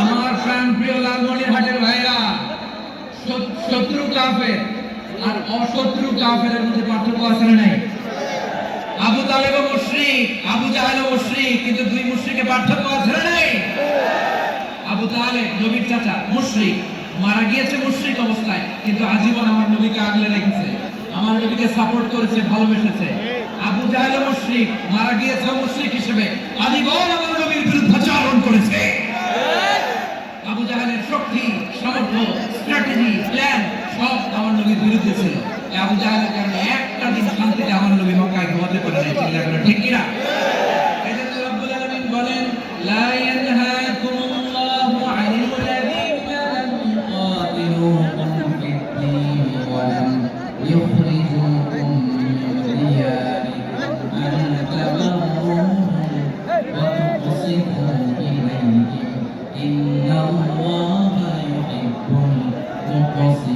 আমার প্রাণ প্রিয় লালমনির হাটের ভাইরা শত্রু কাফের আর অশত্রু কাফের মধ্যে পার্থক্য আছে নাই? আবু তালেব মুশরিক, আবু জাহেল মুশরিক, কিন্তু দুই মুশরিকে পার্থক্য আছে নাই? আবু তালেব, নবীর চাচা, মুশরিক। মারা গিয়েছে মুশরিক অবস্থায়, কিন্তু আজীবন আমার নবীকে আগলে রেখেছে। আমার নবীকে সাপোর্ট করেছে, ভালোবেসেছে। আবু জাহেল মুশরিক মারা গিয়েছে মুশরিক হিসেবে। আজীবন আমার নবীর বিরুদ্ধাচরণ করেছে। আবু জাহেলের শক্তি, সামর্থ্য স্ট্র্যাটেজি প্ল্যান সব আমার নবীর বিরুদ্ধে ছিল। আবু জাহেলের কারণে একটা দিন শান্তিতে আমার নবী মক্কায় ঘুমাতে পারে নাই ঠিক কিনা? এই জন্য রব্বুল আলামিন বলেন, লা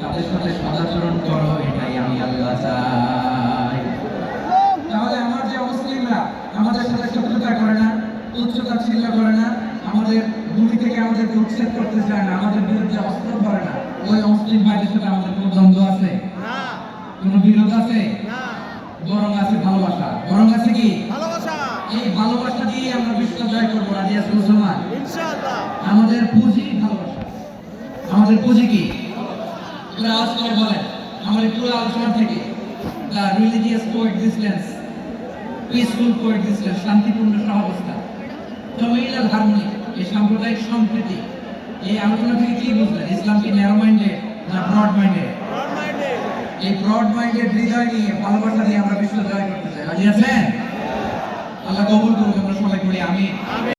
তাদের সাথে সদাচরণ করো এটাই আমি আল্লাহ চাই। তাহলে আমার যে মুসলিমরা আমাদের সাথে শত্রুতা করে না উচ্চতা ছিল্লা করে না আমাদের ভূমি থেকে আমাদেরকে উচ্ছেদ করতে চায় না আমাদের বিরুদ্ধে অস্ত্র ধরে না ওই মুসলিম ভাইদের সাথে আমাদের কোনো দ্বন্দ্ব আছে? কোনো বিরোধ আছে? বরং আছে ভালোবাসা। বরং আছে কি? ভালোবাসা। এই ভালোবাসা দিয়ে আমরা বিশ্ব জয় করব রাজি আছে মুসলমান আমাদের পুঁজি ভালোবাসা। আমাদের পুঁজি কি? এবার আওয়াজ করে বলেন আমাদের পুরো আলোচনা থেকে the religious coexistence peaceful coexistence শান্তিপূর্ণ সহাবস্থা কমিউনাল হারমোনি এই সাম্প্রদায়িক সম্প্রীতি এই আলোচনা থেকে কি বুঝলেন? ইসলাম কি ন্যারো মাইন্ডেড না ব্রড মাইন্ডেড এই ব্রড মাইন্ডেড হৃদয় নিয়ে ভালোবাসা দিয়ে আমরা বিশ্ব